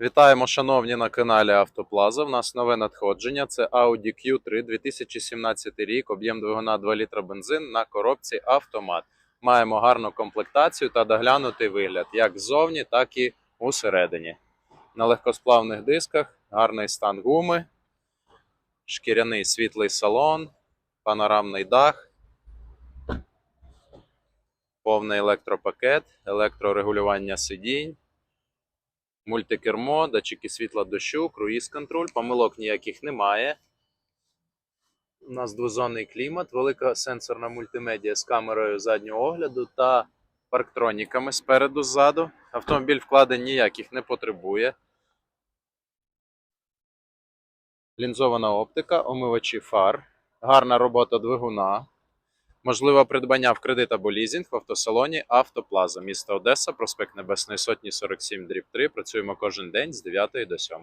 Вітаємо, шановні, на каналі Автоплаза. У нас нове надходження. Це Audi Q3 2017 рік, об'єм двигуна 2 літра бензин на коробці автомат. Маємо гарну комплектацію та доглянутий вигляд як ззовні, так і усередині. На легкосплавних дисках, гарний стан гуми, шкіряний світлий салон, панорамний дах, повний електропакет, електрорегулювання сидінь. Мультикермо, датчики світла дощу, круїз контроль, помилок ніяких немає. У нас двозонний клімат, велика сенсорна мультимедіа з камерою заднього огляду та парктроніками спереду ззаду. Автомобіль вкладень ніяких не потребує. Лінзована оптика, омивачі фар, гарна робота двигуна. Можливе придбання в кредит або лізинг в автосалоні Автоплаза, місто Одеса, проспект Небесної Сотні 47, дріб 3. Працюємо кожен день з 9 до 7.